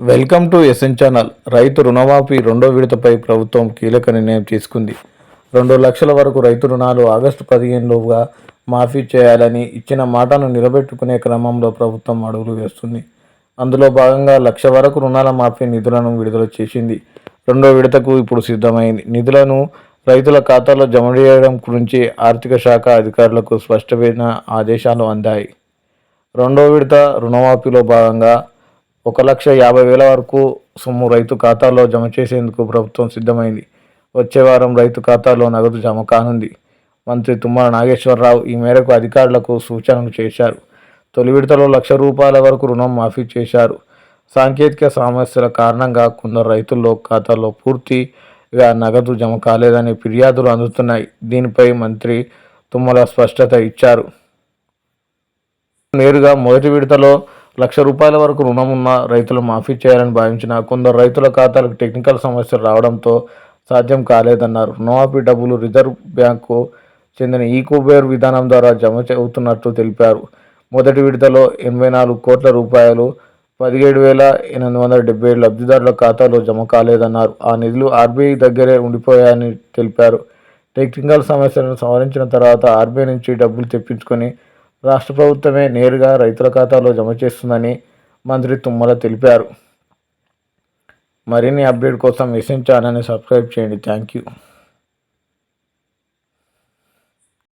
Welcome to SN channel. రైతు రుణమాఫీ రెండో విడతపై ప్రభుత్వం కీలక నిర్ణయం తీసుకుంది. రెండు లక్షల వరకు రైతు రుణాలు ఆగస్టు పదిహేనులోగా మాఫీ చేయాలని ఇచ్చిన మాటను నిలబెట్టుకునే క్రమంలో ప్రభుత్వం అడుగులు వేస్తుంది. అందులో భాగంగా లక్ష వరకు రుణాల మాఫీ నిధులను విడుదల చేసింది. రెండో విడతకు ఇప్పుడు సిద్ధమైంది. నిధులను రైతుల ఖాతాలో జమ చేయడం గురించి ఆర్థిక శాఖ అధికారులకు స్పష్టమైన ఆదేశాలు అందాయి. రెండో విడత రుణమాఫీలో భాగంగా ఒక లక్ష యాభై వేల వరకు సొమ్ము రైతు ఖాతాలో జమ చేసేందుకు ప్రభుత్వం సిద్ధమైంది. వచ్చే వారం రైతు ఖాతాలో నగదు జమ కానుంది. మంత్రి తుమ్మల నాగేశ్వరరావు ఈ మేరకు అధికారులకు సూచనలు చేశారు. తొలి విడతలో లక్ష రూపాయల వరకు రుణం మాఫీ చేశారు. సాంకేతిక సమస్యల కారణంగా కొందరు రైతుల్లో ఖాతాలో పూర్తిగా నగదు జమ కాలేదని ఫిర్యాదులు అందుతున్నాయి. దీనిపై మంత్రి తుమ్మల స్పష్టత ఇచ్చారు. నేరుగా మొదటి విడతలో లక్ష రూపాయల వరకు రుణం ఉన్న రైతులు మాఫీ చేయాలని భావించిన కొందరు రైతుల ఖాతాలకు టెక్నికల్ సమస్యలు రావడంతో సాధ్యం కాలేదన్నారు. రుణమాఫీ డబ్బులు రిజర్వ్ బ్యాంకు చెందిన ఈకోబేర్ విధానం ద్వారా జమ అవుతున్నట్లు తెలిపారు. మొదటి విడతలో ఎనభై నాలుగు కోట్ల రూపాయలు పదిహేడు వేల ఎనిమిది వందల డెబ్బై ఏడు లబ్ధిదారుల ఖాతాలో జమ కాలేదన్నారు. ఆ నిధులు ఆర్బీఐ దగ్గరే ఉండిపోయాయని తెలిపారు. టెక్నికల్ సమస్యలను సవరించిన తర్వాత ఆర్బీఐ నుంచి డబ్బులు తెప్పించుకొని రాష్ట్ర ప్రభుత్వమే నేరుగా రైతుల ఖాతాలో జమ చేస్తుందని మంత్రి తుమ్మల తెలిపారు. మరిన్ని అప్డేట్ కోసం ఎస్ఎన్ ఛానల్ని సబ్స్క్రైబ్ చేయండి. Thank you.